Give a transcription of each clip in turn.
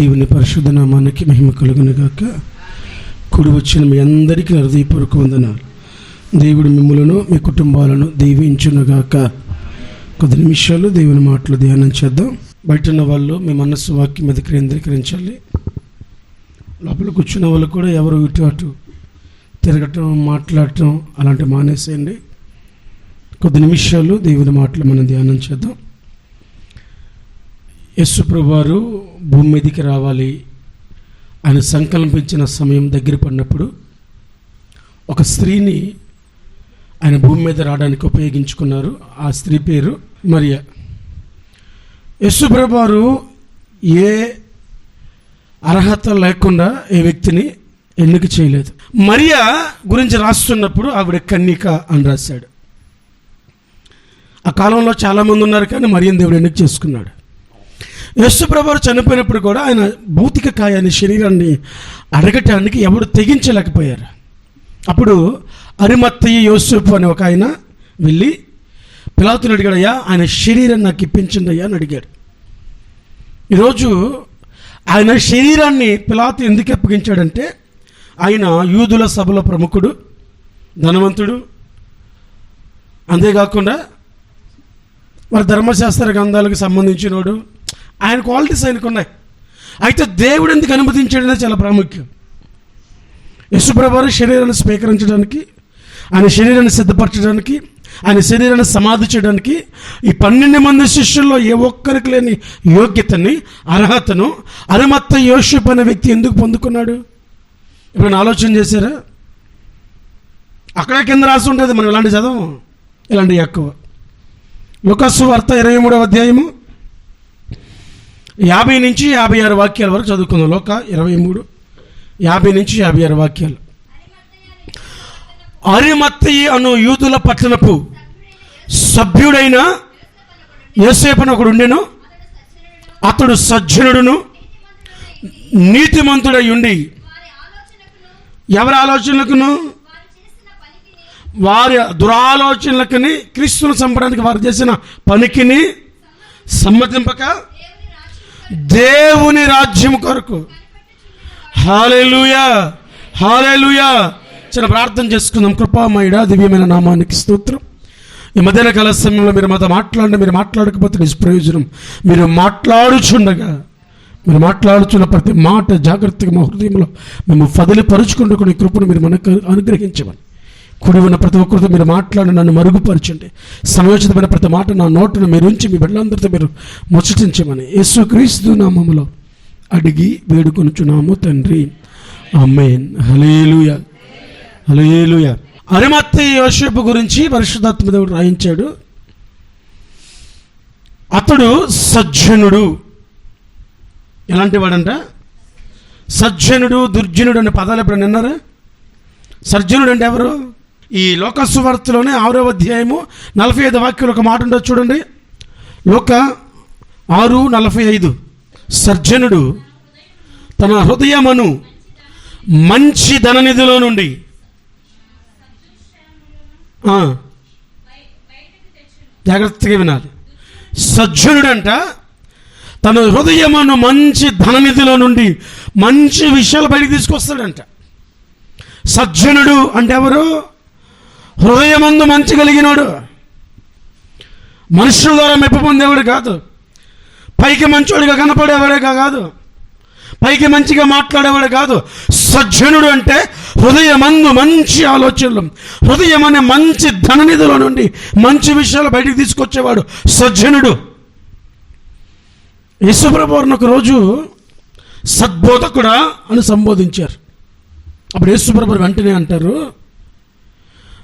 దేవుని పరిశుద్ధ నామానికి మహిమ కలుగునుగాక. కుడి వచ్చిన మీ అందరికీ హృదయపూర్వక వందనాలు. దేవుడు మిమ్మలను మీ కుటుంబాలను దీవించునుగాక. కొద్ది నిమిషాలు దేవుని మాటలు ధ్యానం చేద్దాం. బయట ఉన్న వాళ్ళు మీ మనస్సు వాక్యం మీద కేంద్రీకరించాలి లోపల కూర్చున్న వాళ్ళు కూడా ఎవరు ఇటు అటు తిరగటం మాట్లాడటం అలాంటి మానేసేయండి. కొద్ది నిమిషాలు దేవుని మాటలు మనం ధ్యానం చేద్దాం. యశుప్రభువారు భూమి మీదకి రావాలి ఆయన సంకల్పించిన సమయం దగ్గర పడినప్పుడు ఒక స్త్రీని ఆయన భూమి మీద రావడానికి ఉపయోగించుకున్నారు. ఆ స్త్రీ పేరు మరియా. యశుప్రభువారు ఏ అర్హత లేకుండా ఏ వ్యక్తిని ఎన్నిక చేయలేదు. మరియా గురించి రాస్తున్నప్పుడు ఆవిడ కన్నిక అని రాశాడు. ఆ కాలంలో చాలామంది ఉన్నారు కానీ మరియం దేవుడు ఎన్నిక చేసుకున్నాడు. యేసు ప్రభువారు చనిపోయినప్పుడు కూడా ఆయన భౌతిక కాయాన్ని శరీరాన్ని అడగటానికి ఎవడు తెగించలేకపోయారు. అప్పుడు అరిమత్తయ్య యోసేపు అనే ఒక ఆయన వెళ్ళి పిలాతుని అడిగాడయ్యా ఆయన శరీరం నాకు ఇప్పించిందయ్యా అని అడిగాడు. ఈరోజు ఆయన శరీరాన్ని పిలాతు ఎందుకు అప్పగించాడంటే ఆయన యూదుల సభలో ప్రముఖుడు ధనవంతుడు. అంతేకాకుండా వారి ధర్మశాస్త్ర గ్రంథాలకు సంబంధించినోడు ఆయన క్వాలిటీస్ ఆయనకు ఉన్నాయి. అయితే దేవుడు ఎందుకు అనుమతించాడనే చాలా ప్రాముఖ్యం. యశుప్రభారు శరీరాన్ని స్వీకరించడానికి ఆయన శరీరాన్ని సిద్ధపరచడానికి ఆయన శరీరాన్ని సమాధి చేయడానికి ఈ పన్నెండు మంది శిష్యుల్లో ఏ ఒక్కరికి లేని యోగ్యతని అర్హతను అరమత్త యోషిప్ అనే వ్యక్తి ఎందుకు పొందుకున్నాడు? ఇప్పుడు ఆలోచన చేశారా? అక్కడే కింద రాసి ఉంటుంది మనం ఇలాంటి చదవం? ఇలాంటి ఎక్కువ లుకస్సు వార్త ఇరవై మూడవ అధ్యాయము యాభై నుంచి యాభై ఆరు వాక్యాల వరకు చదువుకుందాం. లోక ఇరవై మూడు. యాభై నుంచి యాభై ఆరు వాక్యాలు. అరిమత్తయి అను యూదుల పట్టణపు సభ్యుడైన యోసేపను ఒకడు ఉండెను. అతడు సజ్జనుడును. నీతిమంతుడై ఉండి ఎవరి ఆలోచనలకును? వారి దురాలోచనలకుని క్రీస్తును చంపడానికి వారు చేసిన పనికిని సమ్మతింపక దేవుని రాజ్యం కొరకు. Hallelujah hallelujah. చిన్న ప్రార్థన చేసుకుందాం. కృపామయుడ దివ్యమైన నామానికి స్తోత్రం. ఈ మధ్యాహ్న కాల సమయంలో మీరు మాతో మాట్లాడిన మీరు మాట్లాడకపోతే నిష్ప్రయోజనం. మీరు మాట్లాడుచుండగా మీరు మాట్లాడుచున్న ప్రతి మాట జాగ్రత్తగా మా హృదయంలో మేము ఫదిలి పరుచుకుంటూ కొన్ని కృపను మీరు మనకు అనుగ్రహించమని. కుడి ఉన్న ప్రతి ఒక్కరితో మీరు మాట్లాడి నన్ను మరుగుపరచండి. సమయోచితమైన ప్రతి మాట నా నోటును మీరు ఉంచి మీ బిడ్డలందరితో మీరు ముచ్చటించమని యేసు క్రీస్తు నామములో అడిగి వేడుకొనుచున్నాము తండ్రి. అమ్మేన్ హలేలుయ హలేలుయ అరిమత్తి యోషపు గురించి పరిశుద్ధాత్మ దేవుడు రాయించాడు. అతడు సజ్జనుడు. ఎలాంటి వాడంట సజ్జనుడు దుర్జనుడు అనే పదాలు ఎప్పుడు విన్నారా? సజ్జనుడు అంటే ఎవరు? ఈ లోకస్వార్తలోనే ఆరో అధ్యాయము నలభై ఐదు వాక్యాలు ఒక మాట ఉండదు చూడండి. లోక ఆరు నలభై ఐదు. సర్జనుడు తన హృదయమును మంచి ధననిధిలో నుండి జాగ్రత్తగా వినాలి. సజ్జనుడంట తన హృదయమును మంచి ధననిధిలో నుండి మంచి విషయాలు బయటికి తీసుకొస్తాడంట. సజ్జనుడు అంటే ఎవరు? హృదయమందు మంచి కలిగినోడు. మనుషుల ద్వారా మెప్పు పొందేవాడు కాదు. పైకి మంచోడిగా కనపడేవాడే కాదు. పైకి మంచిగా మాట్లాడేవాడు కాదు. సజ్జనుడు అంటే హృదయమందు మంచి ఆలోచనలు హృదయం అనే మంచి ధననిధిలో నుండి మంచి విషయాలు బయటికి తీసుకొచ్చేవాడు సజ్జనుడు. యేసుప్రభుని ఒక రోజు సద్బోధకుడా అని సంబోధించారు. అప్పుడు యేసుప్రభు వెంటనే అంటారు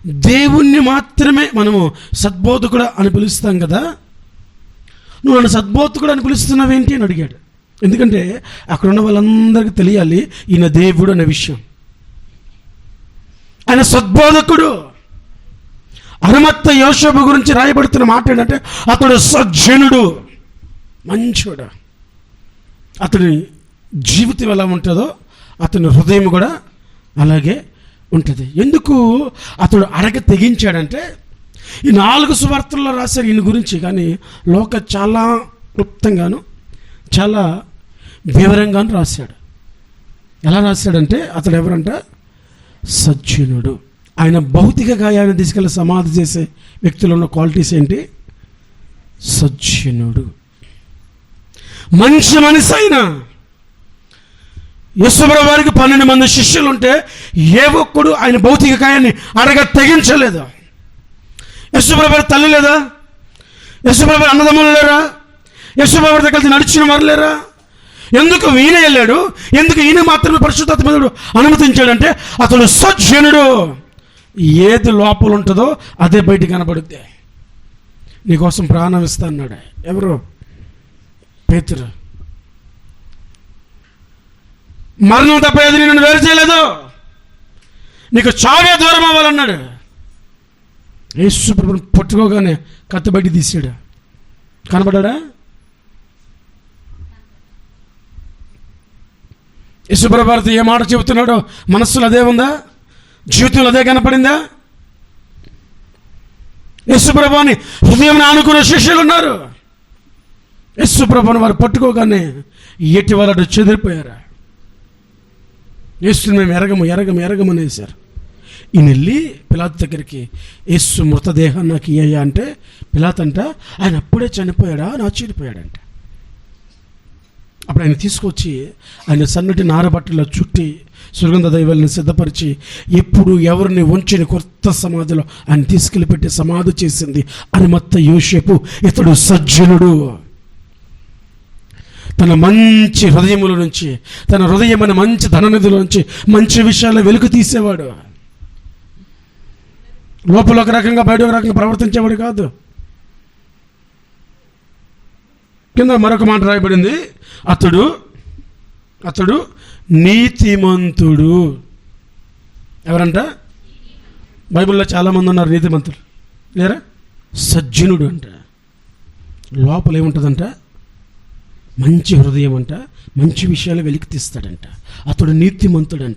దేవుణ్ణి మాత్రమే మనము సద్బోధకుడు అని పిలుస్తాం కదా? నువ్వు నన్ను సద్బోధకుడు అని పిలుస్తున్నావేంటి అని అడిగాడు. ఎందుకంటే అక్కడ ఉన్న వాళ్ళందరికీ తెలియాలి ఈయన దేవుడు అనే విషయం. ఆయన సద్బోధకుడు. అనుమత్త యోషభ గురించి రాయబడుతున్న మాట ఏంటంటే అతడు సజ్జనుడు. మంచోడు. అతని జీవితం ఎలా ఉంటుందో అతని హృదయం కూడా అలాగే ఉంటుంది. ఎందుకు? అతడు అడగ తెగించాడంటే ఈ నాలుగు సువార్తల్లో రాశారు ఈయన గురించి కానీ లోక చాలా క్లుప్తంగాను చాలా వివరంగాను రాశాడు. ఎలా రాశాడంటే అతడు ఎవరంట? సజ్జనుడు. ఆయన భౌతిక గాయాన్ని తీసుకెళ్ళి సమాధి చేసే వ్యక్తులు ఉన్న క్వాలిటీస్ ఏంటి? సజ్జనుడు. మనిషి మనిషి అయినా యశ్వర వారికి పన్నెండు మంది శిష్యులు ఉంటే ఏ ఒక్కడు ఆయన భౌతిక కాయాన్ని అడగ తెగించలేదు? యశ్వర తల్లి లేదా? యశ్వర అన్నదమ్ములు లేరా? యశ్వర కలిసి నడిచిన వారు లేరా? ఎందుకు ఈయన వెళ్ళాడు? ఎందుకు ఈయన మాత్రమే పరిశుద్ధాత్మడు అనుమతించాడంటే అతడు సజ్జనుడు. ఏది లోపల ఉంటుందో అదే బయట కనబడుద్ది. నీకోసం ప్రాణం ఇస్తా అన్నాడు ఎవరు? పేతురు. మరణం తప్ప ఏది నిన్ను వేరు చేయలేదు. నీకు చావే దూరం అవ్వాలన్నాడు. యేసు ప్రభుని పట్టుకోగానే కత్తి బయట తీసాడు కనబడ్డా యశుప్రభారతి ఏ మాట చెబుతున్నాడో మనస్సులో అదే ఉందా? జీవితంలో అదే కనపడిందా? యశుప్రభాని హృదయం ఆనుకునే శిష్యులు ఉన్నారు. యశుప్రభుని వారు పట్టుకోగానే ఎట్టి వాళ్ళు చెదిరిపోయారు? యేసుని మేము ఎరగము ఎరగము ఎరగము అనేసారు ఈయన వెళ్ళి పిలాత్ దగ్గరికి యేసు మృతదేహం నాకు ఇయ్యా అంటే పిలాత్ అంట ఆయన అప్పుడే చనిపోయాడా? నా చనిపోయాడంట అప్పుడు ఆయన తీసుకొచ్చి ఆయన సన్నటి నారబట్టలో చుట్టి సుగంధ దైవాలను సిద్ధపరిచి ఎప్పుడు ఎవరిని ఉంచని కొత్త సమాధిలో ఆయన తీసుకెళ్ళి పెట్టి సమాధి చేసింది అని మొత్తం యోషపు ఇతడు సజ్జనుడు. తన మంచి హృదయముల నుంచి తన హృదయమైన మంచి ధననిధుల నుంచి మంచి విషయాలు వెలుగు తీసేవాడు. లోపల ఒక రకంగా బయట ఒక రకంగా ప్రవర్తించేవాడు కాదు. కింద మరొక మాట రాయబడింది. అతడు అతడు నీతిమంతుడు. ఎవరంట? బైబిల్లో చాలామంది ఉన్నారు నీతిమంతులు. లేరా? సజ్జనుడు అంట. లోపల ఏముంటుందంటే? మంచి హృదయం అంట మంచి విషయాలు వెలికి తీస్తాడంట. అతడు నీతిమంతుడంట.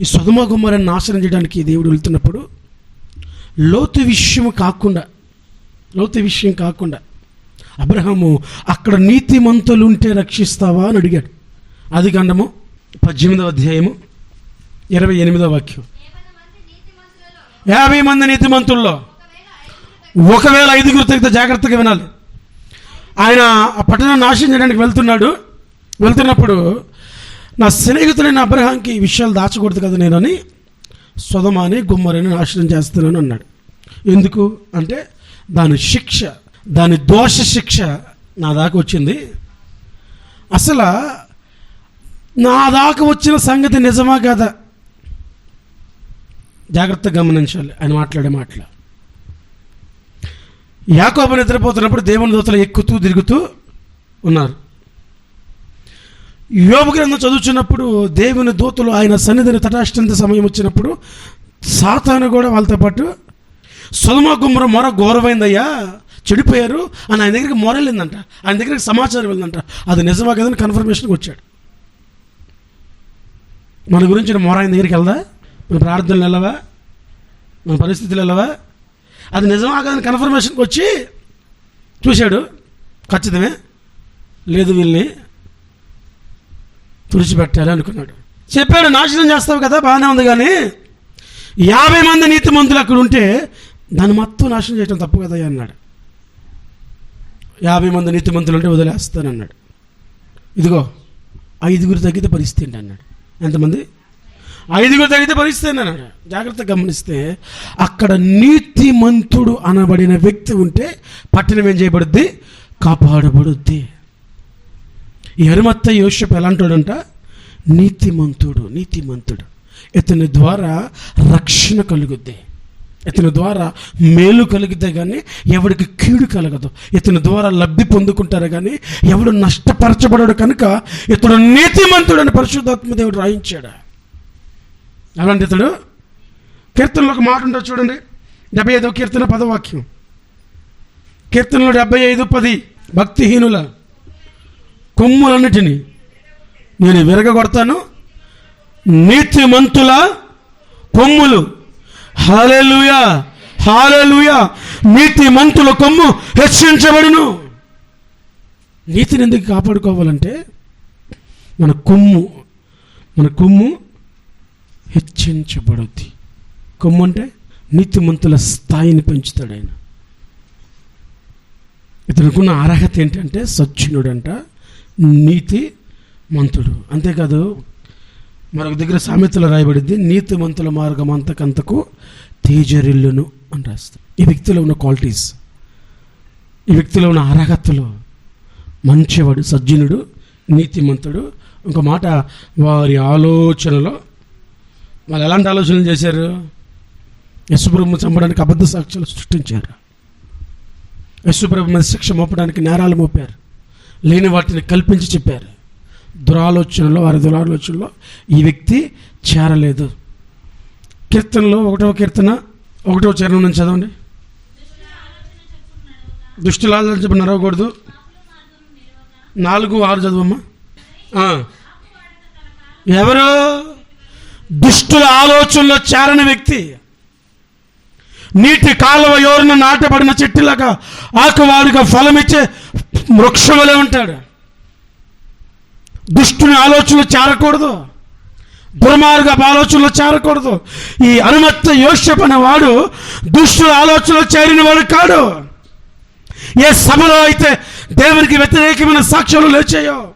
ఈ సుధమ గుమ్మరాన్ని నాశనం చేయడానికి దేవుడు వెళ్తున్నప్పుడు లోతు విషయం కాకుండా లోతు విషయం కాకుండా అబ్రహము అక్కడ నీతిమంతులు ఉంటే రక్షిస్తావా? అని అడిగాడు. అది గండము పద్దెనిమిదవ అధ్యాయము ఇరవై ఎనిమిదవ వాక్యం. యాభై మంది నీతిమంతుల్లో ఒకవేళ ఐదుగురు తగ్గితే జాగ్రత్తగా వినాలి. ఆయన ఆ పట్టణం నాశనం చేయడానికి వెళ్తున్నాడు. వెళ్తున్నప్పుడు నా స్నేహితుడైన అబ్రహాంకి ఈ విషయాలు దాచకూడదు కదా నేనని సొదమాని గుమ్మరిని నాశనం చేస్తున్నాను అన్నాడు. ఎందుకు అంటే దాని శిక్ష దాని దోష శిక్ష నా దాకా వచ్చింది. అసలు నా దాకా వచ్చిన సంగతి నిజమా కదా? జాగ్రత్తగా గమనించాలి. ఆయన మాట్లాడే మాటలు. యాకోబు నిద్రపోతున్నప్పుడు దేవుని దూతలు ఎక్కుతూ తిరుగుతూ ఉన్నారు. యోగ గ్రంథం చదువుతున్నప్పుడు దేవుని దూతలు ఆయన సన్నిధిని తటాష్టంత సమయం వచ్చినప్పుడు సాతాను కూడా వాళ్ళతో పాటు సుధమ గుమ్మర మొర ఘోరమైందయ్యా చెడిపోయారు అని ఆయన దగ్గరికి మొర వెళ్ళిందంట. ఆయన దగ్గరికి సమాచారం వెళ్ళిందంట. అది నిజమా కదని కన్ఫర్మేషన్కి వచ్చాడు. మన గురించి మొర ఆయన దగ్గరికి వెళ్దా? మన ప్రార్థనలు వెళ్ళవా? మన పరిస్థితులు వెళ్ళవా? అది నిజమా కదని కన్ఫర్మేషన్కి వచ్చి చూశాడు. ఖచ్చితమే. లేదు వీళ్ళని తుడిచిపెట్టాలి అనుకున్నాడు. చెప్పాడు నాశనం చేస్తావు కదా బాగానే ఉంది కానీ యాభై మంది నీతి మంతులు అక్కడ ఉంటే దాన్ని మొత్తం నాశనం చేయడం తప్పు కదా అన్నాడు. యాభై మంది నీతి మంతులు ఉంటే వదిలేస్తానన్నాడు. ఇదిగో ఐదుగురు తగ్గితే పరిస్థితి ఏంటి? అన్నాడు. ఎంతమంది? ఐదుగురు తగితే పరిస్థితి అన్నాడు జాగ్రత్తగా గమనిస్తే అక్కడ నీతిమంతుడు అనబడిన వ్యక్తి ఉంటే పట్టణం ఏం చేయబడుద్ది? కాపాడబడుద్ది. ఈ యోషప్ యోషపు ఎలాంటాడంట? నీతిమంతుడు నీతిమంతుడు. ఇతని ద్వారా రక్షణ కలుగుద్ది. ఇతని ద్వారా మేలు కలిగితే కానీ ఎవడికి కీడు కలగదు. ఇతని ద్వారా లబ్ధి పొందుకుంటారు కానీ ఎవడు నష్టపరచబడడు కనుక ఇతడు నీతిమంతుడు అని పరిశుద్ధాత్మ దేవుడు రాయించాడు. అలాంటి ఇతడు? కీర్తనలో ఒక మాట ఉంటుంది చూడండి. డెబ్బై ఐదో కీర్తన పదవాక్యం. కీర్తనలో డెబ్బై ఐదు పది భక్తిహీనుల కొమ్ములన్నిటినీ నేను విరగొడతాను నీతిమంతుల కొమ్ములు. హాలెలుయా హాలెలుయా నీతిమంతుల కొమ్ము హెచ్చరించబడును నీతిని ఎందుకు కాపాడుకోవాలంటే మన కొమ్ము మన కొమ్ము హెచ్చించబడుద్ది. కొమ్ము అంటే నీతిమంతుల స్థాయిని పెంచుతాడు ఆయన. ఇతనుకున్న అర్హత ఏంటంటే సజ్జనుడంట నీతి మంతుడు అంతేకాదు మరొక దగ్గర సామెతలు రాయబడింది నీతిమంతుల మార్గం అంతకంతకు తేజరిల్లును అని రాస్తారు ఈ వ్యక్తిలో ఉన్న క్వాలిటీస్ ఈ వ్యక్తిలో ఉన్న అర్హతలు మంచివాడు సజ్జనుడు నీతిమంతుడు. ఇంకో మాట వారి ఆలోచనలో వాళ్ళు ఎలాంటి ఆలోచనలు చేశారు? యశుప్రభు చంపడానికి అబద్ధ సాక్ష్యాలు సృష్టించారు. యశుప్రభు మీద శిక్ష మోపడానికి నేరాలు మోపారు. లేని వాటిని కల్పించి చెప్పారు. దురాలోచనలో వారి దురాలోచనలో ఈ వ్యక్తి చేరలేదు. కీర్తనలో ఒకటవ కీర్తన ఒకటవ చరణం నుంచి చదవండి. దుష్టుల ఆలోచన నరవకూడదు. నాలుగు ఆరు చదువమ్మా. ఎవరు? దుష్టుల ఆలోచనలో చేరని వ్యక్తి నీటి కాలువ ఎవరిన నాటబడిన చెట్టులాగా ఆకువాడిగా ఫలమిచ్చే వృక్షములే ఉంటాడు. దుష్టుని ఆలోచనలు చేరకూడదు. దుర్మార్గ ఆలోచనలు చేరకూడదు. ఈ అనుమత్త యోషప్ వాడు దుష్టుల ఆలోచనలు చేరిన వాడు కాడు. ఏ సభలో అయితే దేవునికి వ్యతిరేకమైన సాక్ష్యాలు లేచాయో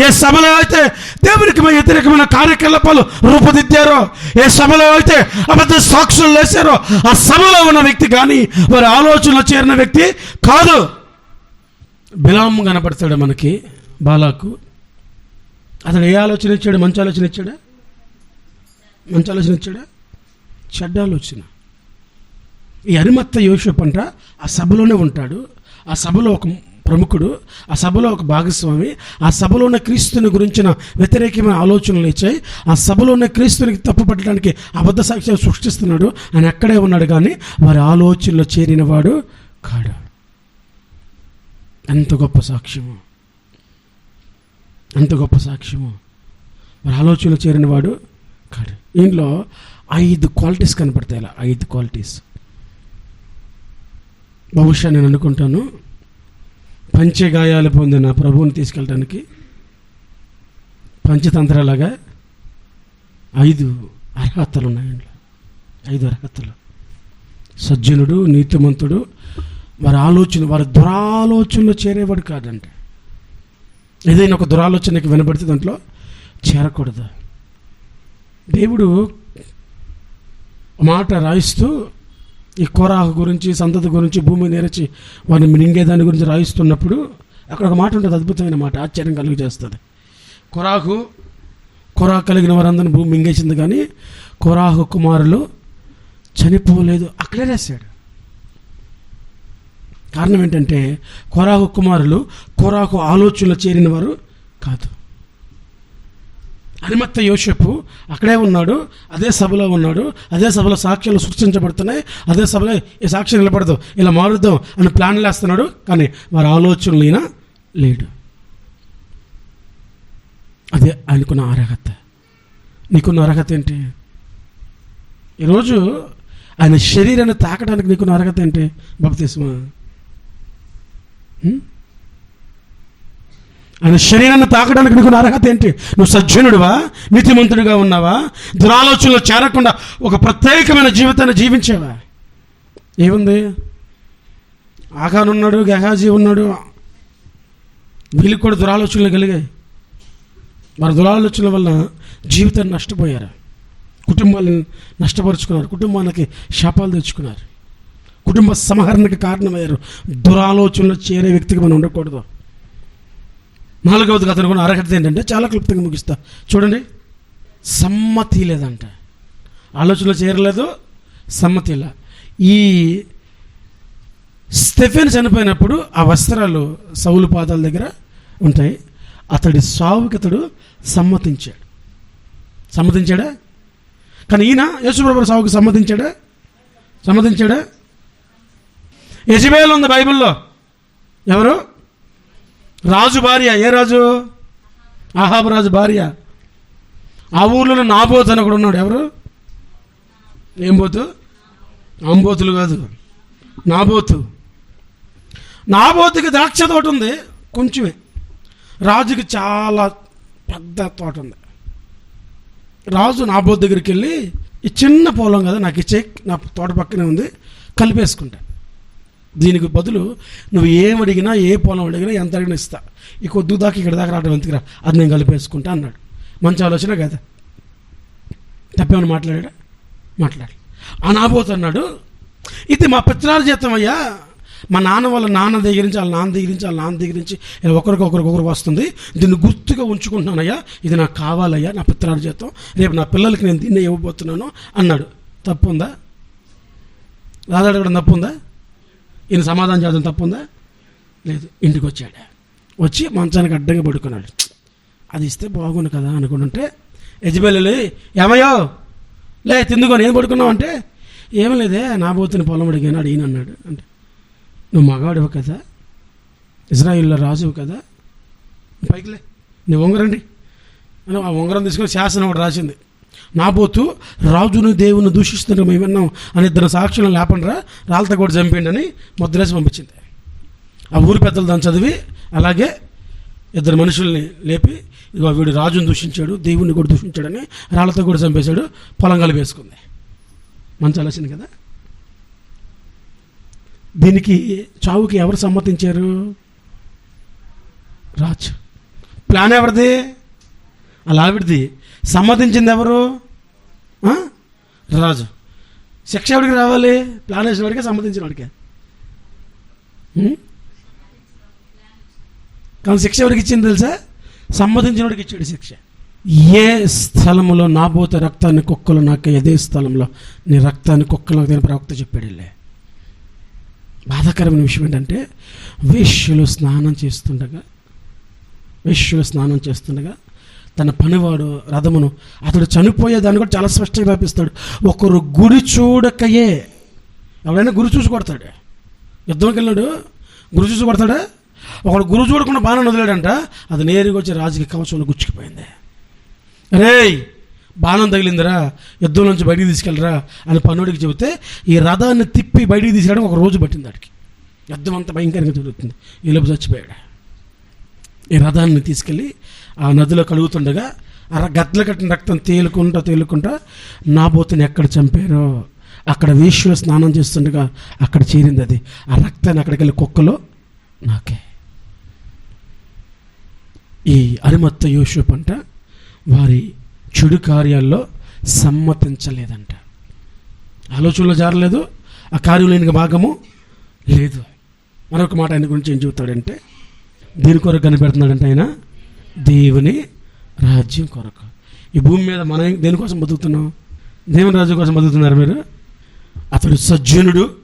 ఏ సభలో అయితే దేవునికి వ్యతిరేకమైన కార్యకలాపాలు రూపుదిద్దారో ఏ సభలో అయితే అబద్ధ సాక్షులు లేచారో ఆ సభలో ఉన్న వ్యక్తి కానీ వారి ఆలోచనలో చేరిన వ్యక్తి కాదు. బిలాం కనపడతాడు మనకి బాలాకు. అతడు ఏ ఆలోచన ఇచ్చాడు? మంచి ఆలోచన ఇచ్చాడా? మంచి ఆలోచన ఇచ్చాడా? చెడ్డ ఆలోచన. ఈ అరిమత్త యోషప్ అంట ఆ సభలోనే ఉంటాడు. ఆ సభలో ఒక ప్రముఖుడు ఆ సభలో ఒక భాగస్వామి ఆ సభలో ఉన్న క్రీస్తుని గురించిన వ్యతిరేకమైన ఆలోచనలు ఇచ్చాయి ఆ సభలో ఉన్న క్రీస్తునికి తప్పు పట్టడానికి అబద్ధ సాక్ష్యాలు సృష్టిస్తున్నాడు. ఆయన అక్కడే ఉన్నాడు కానీ వారి ఆలోచనలో చేరినవాడు కాడు. ఎంత గొప్ప సాక్ష్యము. ఎంత గొప్ప సాక్ష్యము. వారి ఆలోచనలో చేరినవాడు కాడు. దీంట్లో ఐదు క్వాలిటీస్ కనపడతాయి అలా. ఐదు క్వాలిటీస్. బహుశా నేను అనుకుంటాను పంచగాయాలు పొందిన ప్రభువుని తీసుకెళ్ళడానికి పంచతంత్రాలుగా ఐదు అర్హతలు ఉన్నాయండి ఐదు అర్హతలు. సజ్జనుడు నీతిమంతుడు వారి ఆలోచన వారి దురాలోచనలో చేరేవాడు కాదంటే ఏదైనా ఒక దురాలోచనకి వినబడితే దాంట్లో చేరకూడదు. దేవుడు మాట రాయిస్తూ ఈ కోరాహు గురించి సంతతి గురించి భూమి నేరచి వారిని మింగే దాని గురించి రాయిస్తున్నప్పుడు అక్కడ ఒక మాట ఉంటుంది అద్భుతమైన మాట ఆశ్చర్యం కలుగు చేస్తుంది కొరాహు కొరాహు కలిగిన వారందరిని భూమి మింగేసింది కానీ కొరాహు కుమారులు చనిపోలేదు అక్కడే రాశాడు. కారణం ఏంటంటే కొరాహు కుమారులు కొరాహు ఆలోచనలో చేరిన వారు కాదు. అరిమత్త యోషపు అక్కడే ఉన్నాడు అదే సభలో ఉన్నాడు అదే సభలో సాక్ష్యాలు సృష్టించబడుతున్నాయి అదే సభలో ఈ సాక్ష్యం నిలబడదు ఇలా మారుద్దాం అని ప్లాన్లు వేస్తున్నాడు కానీ వారి ఆలోచనలు ఈయన లేడు. అదే ఆయనకున్న అర్హత నీకున్న అర్హత ఏంటి? ఈరోజు ఆయన శరీరాన్ని తాకడానికి నీకున్న అర్హత ఏంటి బాప్తిస్మా? హ్మ్? ఆయన శరీరాన్ని తాకడానికి నీకు అర్హత ఏంటి? నువ్వు సజ్జనుడివా? నీతిమంతుడిగా ఉన్నావా? దురాలోచనలో చేరకుండా ఒక ప్రత్యేకమైన జీవితాన్ని జీవించేవా? ఏముంది? ఆఖాన్ ఉన్నాడు గహాజీ ఉన్నాడు. వీళ్ళకి కూడా దురాలోచనలు కలిగాయి. వారి దురాలోచనల వల్ల జీవితాన్ని నష్టపోయారు. కుటుంబాలను నష్టపరుచుకున్నారు. కుటుంబానికి శాపాలు తెచ్చుకున్నారు. కుటుంబ సంహరణకు కారణమయ్యారు. దురాలోచనలో చేరే వ్యక్తికి మనం ఉండకూడదు. నాలుగవది అతను అర్హత ఏంటంటే చాలా క్లుప్తంగా ముగిస్తా. చూడండి. సమ్మతి లేదంట. ఆలోచనలో చేరలేదు. సమ్మతి ఇలా. ఈ స్టెఫెన్ చనిపోయినప్పుడు ఆ వస్త్రాలు సౌలు పాదాల దగ్గర ఉంటాయి. అతడి సావుకి అతడు సమ్మతించాడు. సమ్మతించాడా? కానీ ఈయన యేసుప్రభు సావుకి సమ్మతించాడా? సమ్మతించాడా? యజబేల్ ఉంది బైబిల్లో. ఎవరు? రాజు భార్య ఏ రాజు? ఆహాబు రాజు భార్య. ఆ ఊర్లోనే నాబోత్ అని ఒకడు ఉన్నాడు. ఎవరు? ఏం పోతు అంబోతులు కాదు. నాబోతు. నాబోతుకి ద్రాక్ష తోట ఉంది. కొంచెమే. రాజుకి చాలా పెద్ద తోట ఉంది. రాజు నాబోత్ దగ్గరికి వెళ్ళి ఈ చిన్న పొలం కదా నాకు ఇచ్చే నా తోట పక్కనే ఉంది కలిపేసుకుంటా. దీనికి బదులు నువ్వు ఏం అడిగినా ఏ పొలం అడిగినా ఎంత అడిగినా ఇస్తా. ఈ కొద్దు దాకా ఇక్కడ దాకా రావడం ఎందుకురా? అది నేను కలిపేసుకుంటా అన్నాడు. మంచి ఆలోచన కదా? తప్పేమని మాట్లాడా మాట్లాడు ఆ అన్నాడు ఇది మా పిత్రాల జీతం అయ్యా. మా నాన్న వాళ్ళ నాన్న దగ్గర నుంచి వాళ్ళ నాన్న దగ్గర నుంచి వాళ్ళ నాన్న దగ్గర నుంచి ఇలా ఒకరికొకరికొకరు వస్తుంది. దీన్ని గుర్తుగా ఉంచుకుంటున్నానయ్యా ఇది నాకు కావాలయ్యా నా పిత్రాల జీతం. రేపు నా పిల్లలకి నేను దీన్నే ఇవ్వబోతున్నాను అన్నాడు. తప్పు ఉందా కూడా తప్పు ఉందా ఈయన సమాధానం చేయడం తప్పుందా? లేదు ఇంటికి వచ్చాడు వచ్చి మంచానికి అడ్డంగా పడుకున్నాడు. అది ఇస్తే బాగుండు కదా అనుకుంటుంటే యజబెల్లి ఏమయ్యో? లే తిందుకొని ఏం పడుకున్నావు అంటే ఏం లేదే నా పోతున్న పొలం అడిగాను అడిగిన అన్నాడు. అంటే నువ్వు మగాడివి కదా ఇజ్రాయిల్లో రాజువు కదా పైకిలే నీ ఉంగరండి అని ఆ ఉంగరం తీసుకొని శాసనం ఒకటి రాసింది. నాబోతు రాజును దేవుని దూషిస్తున్న మేము విన్నాం అని ఇద్దరు సాక్షులను లేపండిరా రాళ్ళతో కూడా చంపండి అని ముద్రేసి పంపించింది. ఆ ఊరి పెద్దలు దాన్ని చదివి అలాగే ఇద్దరు మనుషుల్ని లేపి ఇదిగో వీడు రాజును దూషించాడు దేవుణ్ణి కూడా దూషించాడని రాళ్ళతో కూడా చంపేశాడు పొలం కలిపేసుకుంది మంచి ఆలోచన కదా? దీనికి చావుకి ఎవరు సమ్మతించారు? రాజు. ప్లాన్ ఎవరిది? అలా ఆవిడది సమ్మతించింది ఎవరు? రాజు. శిక్ష ఎవరికి రావాలి? ప్లాన్ వేసిన వాడికే. సమ్మతించిన వాడికే కానీ శిక్ష ఎవరికి ఇచ్చింది తెలుసా? సమ్మతించిన వాడికి ఇచ్చాడు శిక్ష. ఏ స్థలంలో నా పోతే రక్తాన్ని కుక్కలు నాకు అదే స్థలంలో నీ రక్తాన్ని కుక్కలు నాకు ప్రవక్త చెప్పాడు వెళ్ళే బాధాకరమైన విషయం ఏంటంటే వేష్యులు స్నానం చేస్తుండగా వేష్యులు స్నానం చేస్తుండగా తన పనివాడు రథమును. అతడు చనిపోయేదాన్ని కూడా చాలా స్పష్టంగా వ్యాపిస్తాడు. ఒకరు గురి చూడకయే. ఎవడైనా గురి చూసి కొడతాడు? యుద్ధంకి వెళ్ళాడు? గురి చూసి కొడతాడా? ఒకడు గురు చూడకుండా బాణం వదిలాడంట. అది నేరుగా వచ్చి రాజుకి కవచంలో గుచ్చుకుపోయింది. రేయ్ బాణం తగిలిందిరా. యుద్ధం నుంచి బయటికి తీసుకెళ్ళరా అని పన్నోడికి చెబితే ఈ రథాన్ని తిప్పి బయటికి తీసుకెళ్ళడం ఒక రోజు పట్టింది వాడికి యుద్ధం అంతా భయంకరంగా జరుగుతుంది. ఈ లోపు చచ్చిపోయాడు. ఈ రథాన్ని తీసుకెళ్ళి ఆ నదిలో కలుగుతుండగా ఆ గద్దలు కట్టిన రక్తం తేలుకుంటా తేలుకుంటా నాబోతుని ఎక్కడ చంపారో అక్కడ వేష్యులు స్నానం చేస్తుండగా అక్కడ చేరింది అది. ఆ రక్తాన్ని అక్కడికి వెళ్ళి కుక్కలో నాకే. ఈ అరిమత్త యోషుప్ అంట వారి చెడు కార్యాల్లో సమ్మతించలేదంట. ఆలోచనలో జారలేదు ఆ కార్యం లేని భాగము లేదు. మరొక మాట ఆయన గురించి ఏం చెబుతాడంటే దీని కొరకు కనిపెడుతున్నాడంటే ఆయన దేవుని రాజ్యం కొరకు. ఈ భూమి మీద మనం దేనికోసం బతుకుతున్నాం? దేవుని రాజ్యం కోసం బతుకుతున్నారు మీరు? అతడు సజ్జనుడు.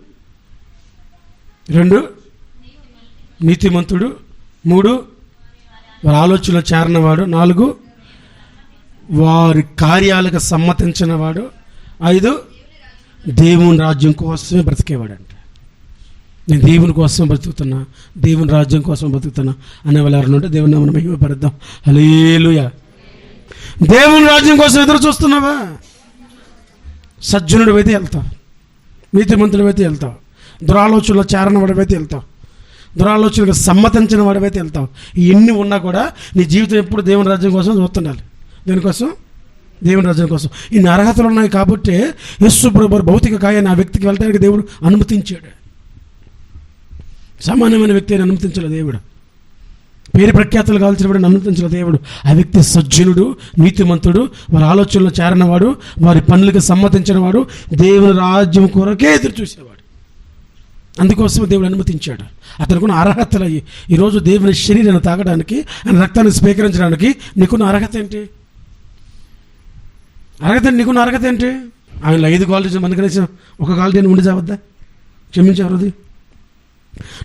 రెండు నీతిమంతుడు. మూడు వారి ఆలోచనలో చేరినవాడు. నాలుగు వారి కార్యాలకు సమ్మతించినవాడు. ఐదు దేవుని రాజ్యం కోసమే బ్రతికేవాడు నేను దేవుని కోసం బ్రతుకుతున్నా దేవుని రాజ్యం కోసం బ్రతుకుతున్నా అనే వాళ్ళు ఎవరైనా ఉంటే దేవుని నామన మహిమపడద్దాం హలేలుయ దేవుని రాజ్యం కోసం ఎదురు చూస్తున్నావా? సజ్జనుడు అయితే వెళ్తావు. నీతిమంతుడు అయితే వెళ్తావు. దురాలోచనలో చేరని వాడివైతే వెళ్తావు. దురాలోచనకు సమ్మతించిన వాడివైతే వెళ్తావు. ఎన్ని ఉన్నా కూడా నీ జీవితం ఎప్పుడు దేవుని రాజ్యం కోసం చూస్తుండాలి. దేనికోసం? దేవుని రాజ్యం కోసం. ఇన్ని అర్హతలు ఉన్నాయి కాబట్టి యస్సు ప్రభు భౌతిక కాయాన్ని ఆ వ్యక్తికి వెళ్ళడానికి దేవుడు అనుమతించాడు. సామాన్యమైన వ్యక్తిని అనుమతించలేదు దేవుడు. పేరు ప్రఖ్యాతులు కావాల్సిన వాడిని అనుమతించిన దేవుడు. ఆ వ్యక్తి సజ్జనుడు నీతిమంతుడు వారి ఆలోచనలో చేరినవాడు వారి పనులకు సమ్మతించినవాడు దేవుని రాజ్యం కొరకే ఎదురు చూసేవాడు. అందుకోసం దేవుడు అనుమతించాడు. అతనుకున్న అర్హతలు అయ్యి ఈరోజు దేవుని శరీరాన్ని తాగడానికి ఆయన రక్తాన్ని స్వీకరించడానికి నీకున్న అర్హత ఏంటి? అర్హత నీకున్న అర్హత ఏంటి? ఆయన ఐదు కాలేజీ మనకు కనీసం ఒక కాలేజీ ఉండి చావద్దా క్షమించారు అది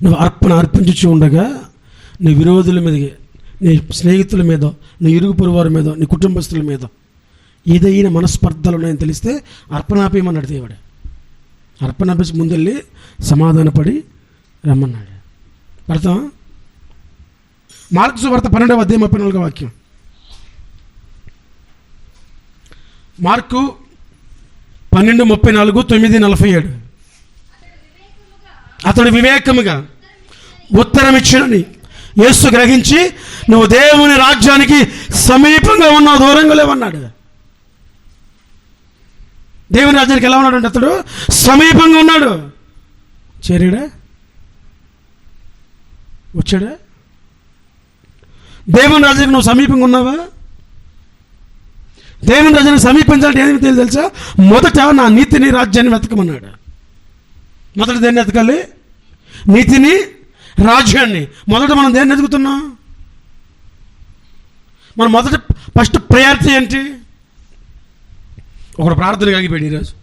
నువ్వు అర్పణ అర్పించుచు ఉండగా నీ విరోధుల మీద నీ స్నేహితుల మీద నీ ఇరుగు పొరువారి మీద నీ కుటుంబస్తుల మీద ఏదైనా మనస్పర్ధలు ఉన్నాయని తెలిస్తే అర్పణాపేయమన్నాడు దేవుడు. అర్పణాపేసి ముందెళ్ళి సమాధానపడి రమ్మన్నాడు. అర్థం మార్క్స్ వార్త పన్నెండవ అధ్యాయం ముప్పై నాలుగో వాక్యం. మార్కు పన్నెండు ముప్పై నాలుగు తొమ్మిది నలభై ఏడు. అతడు వివేకముగా ఉత్తరం ఇచ్చినని యేసు గ్రహించి నువ్వు దేవుని రాజ్యానికి సమీపంగా ఉన్నావు దూరంగా లేవన్నాడు. దేవుని రాజ్యానికి ఎలా ఉన్నాడు అంటే అతడు సమీపంగా ఉన్నాడు. చేరాడా? వచ్చాడా? దేవుని రాజ్యానికి నువ్వు సమీపంగా ఉన్నావా? దేవుని రాజ్యానికి సమీపించాలంటే ఏమి తెలుసా? మొదట నా నీతిని రాజ్యాన్ని వెతకమన్నాడు. మొదట దేన్ని ఎతకాలి? నీతిని రాజ్యాన్ని. మొదట మనం దేన్ని ఎదుగుతున్నాం? మనం మొదట ఫస్ట్ ప్రయారిటీ ఏంటి? ఒకడు ప్రార్థన కలిగిపోయాడు ఈరోజు.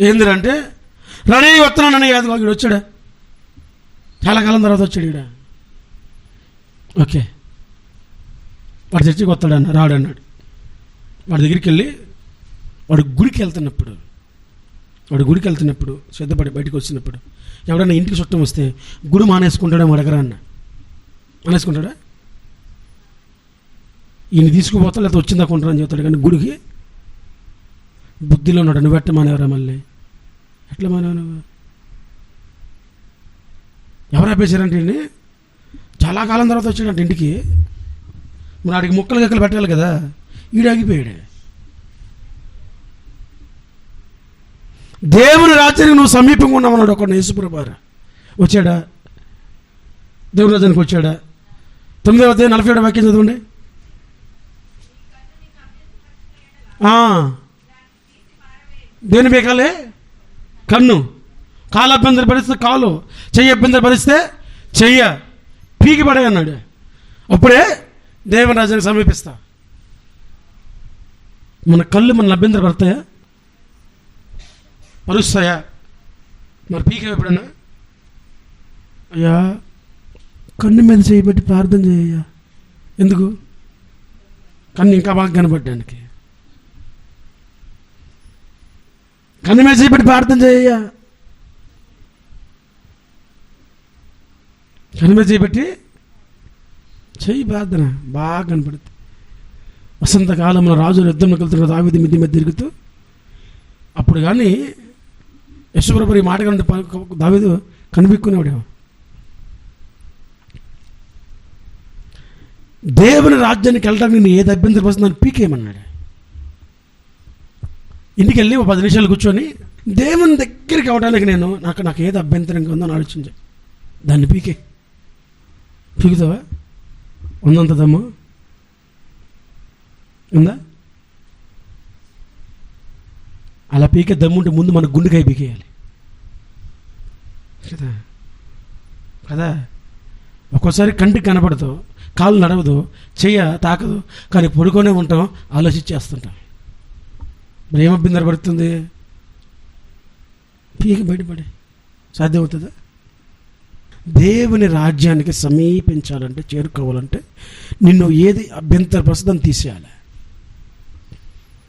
ఏందిరంటే రెడీ వస్తున్నానని కాదు వాడు వచ్చాడా? చాలా కాలం తర్వాత వచ్చాడు ఈడ. ఓకే. వాడు చర్చికి వస్తాడన్న రాడన్నాడు. వాడి దగ్గరికి వెళ్ళి వాడు గుడికి వెళ్తున్నప్పుడు వాడు గుడికి వెళ్తున్నప్పుడు సిద్ధపడి బయటకు వచ్చినప్పుడు ఎవడన్నా ఇంటికి చుట్టం వస్తే గుడి మానేసుకుంటాడేమో అడగరా అన్న. మానేసుకుంటాడా? ఈయన తీసుకుపోతా లేకపోతే వచ్చిందా అని చెప్తాడు. కానీ గుడికి బుద్ధిలో ఉన్నాడు నువ్వెట్ట మానేవరా మళ్ళీ? ఎట్లా మానేవు నువ్వు ఎవరు ఆపేశారంటే చాలా కాలం తర్వాత వచ్చాడంటే ఇంటికి. మరి ఆడికి ముక్కలు గక్కలు పెట్టాలి కదా. ఈడు దేవుని రాజ్యానికి నువ్వు సమీపంగా ఉన్నామన్నాడు ఒక యేసుప్రభారు వచ్చాడా? దేవుని రాజ్యానికి వచ్చాడా? తొమ్మిదవ అధ్యాయం నలభై ఏడు వాక్యం చదవండి. దేని బేకాలే కన్ను. కాలు అభ్యంతర పరిస్తే కాలు చెయ్యి అభ్యంతర పరిస్తే చెయ్య. పీకి పడే అన్నాడు. అప్పుడే దేవుని సమీపిస్తా. మన కళ్ళు మన అభ్యంతర పడతాయా? మరుస్తాయా మరి పీకే ఎప్పుడన్నా? అయ్యా కన్ను మీద చేయబట్టి ప్రార్థన చేయ్యా ఎందుకు? కన్ను ఇంకా బాగా కనబడ్డానికి కన్ను మీద చేయబట్టి ప్రార్థన చేయ్యా కన్ను మీద చేయబట్టి చెయ్యి ప్రార్థన బాగా కనపడుతుంది. వసంతకాలంలో రాజులు యుద్ధంలోకి కలుతున్న దావిది మిద్ది మీద తిరుగుతూ అప్పుడు కానీ యశ్వరపురి మాట కంటే దావిదు కనిపిక్కునేవాడేమో దేవుని రాజ్యానికి వెళ్ళడానికి నేను ఏది అభ్యంతరం వస్తుంది పీకేయమన్నాడు. ఇంటికి వెళ్ళి ఒక పది నిమిషాలు కూర్చొని దేవుని దగ్గరికి అవడానికి నేను నాకు నాకు ఏది అభ్యంతరంగా ఉందో అని ఆలోచించా. దాన్ని పీకే. పీకుతావా? ఉందంత దమ్ము? ఉందా? అలా పీకే దమ్ముంటే ముందు మన గుండెకాయ పీకేయాలి. కదా కదా ఒక్కోసారి కంటికి కనపడదు కాలు నడవదు చెయ్య తాకదు కానీ పడుకొనే ఉంటాం ఆలోచించేస్తుంటాం మరి ఏం అభ్యంతర పడుతుంది. పీకి బయటపడే సాధ్యమవుతుందా దేవుని రాజ్యానికి సమీపించాలంటే చేరుకోవాలంటే నిన్ను ఏది అభ్యంతర ప్రస్తుతం తీసేయాలి.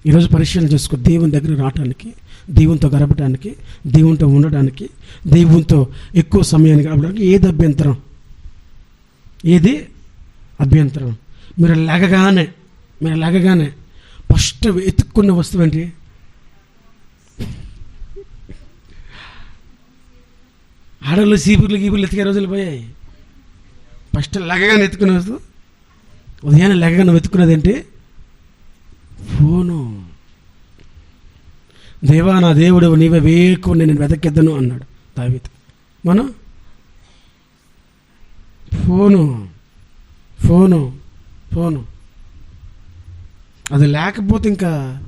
ఈరోజు పరిశీలన చేసుకో దేవుని దగ్గర రావడానికి దేవునితో గడపడానికి దేవునితో ఉండడానికి దేవునితో ఎక్కువ సమయాన్ని గడపడానికి ఏది అభ్యంతరం? ఏది అభ్యంతరం? మీరు లెగగానే మీరు లెగగానే ఫస్ట్ వెతుక్కున్న వస్తువు ఏంటి? ఆడవాళ్ళు సీపులు గీపులు ఎత్తికే రోజులు పోయాయి. ఫస్ట్ లెగగానే ఎత్తుకునే వస్తువు? ఉదయాన్నే లెగగానే వెతుక్కున్నది ఏంటి? ఫోను. దేవా నా దేవుడు నీవే వేకు నేను వెతకెద్దను అన్నాడు దావీదు. మనం? ఫోను. ఫోను. ఫోను. అది లేకపోతే ఇంకా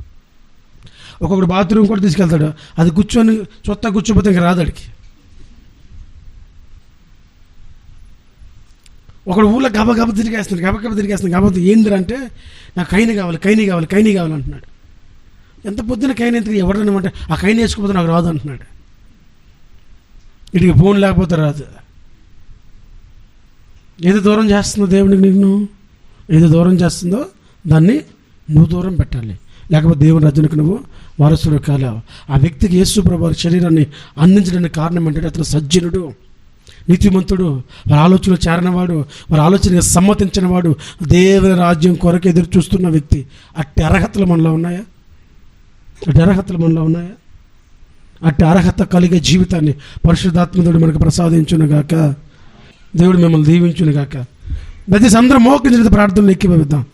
ఒక్కొక్కడు బాత్రూమ్ కూడా తీసుకెళ్తాడు. అది కూర్చొని చొత్త కూర్చోపోతే ఇంకా రాదు అడికి ఒకడు ఊళ్ళో గబగబ తిరిగేస్తున్నాడు గబగబ తిరిగేస్తున్నాడు. కాబట్టి ఏందిరంటే నాకు కైని కావాలి కైని కావాలి కైని కావాలి అంటున్నాడు. ఎంత పొద్దున కైని ఎంత ఎవడనమంటే ఆ కైని వేసుకోకపోతే నాకు రాదు అంటున్నాడు. ఇటుకి ఫోన్ లేకపోతే రాదు. ఏది దూరం చేస్తుందో దేవునికి నిన్ను? ఏది దూరం చేస్తుందో దాన్ని నువ్వు దూరం పెట్టాలి. లేకపోతే దేవుని రజనకు నువ్వు వారసుడు కాలేవు. ఆ వ్యక్తికి యేసు ప్రభు శరీరాన్ని అందించడానికి కారణం ఏంటంటే అతను సజ్జనుడు నీతిమంతుడు వారి ఆలోచనలు చేరినవాడు వారి ఆలోచనకి సమ్మతించినవాడు దేవుని రాజ్యం కొరకు ఎదురు చూస్తున్న వ్యక్తి. అట్టి అర్హతలు మనలో ఉన్నాయా? అటు అర్హతలు మనలో ఉన్నాయా? అట్టి అర్హత కలిగే జీవితాన్ని పరిశుద్ధాత్మదుడు మనకు ప్రసాదించునుగాక. దేవుడు మిమ్మల్ని దీవించును గాక ప్రతి అందరం మోకించిన ప్రార్థనలు ఎక్కిపోద్దాం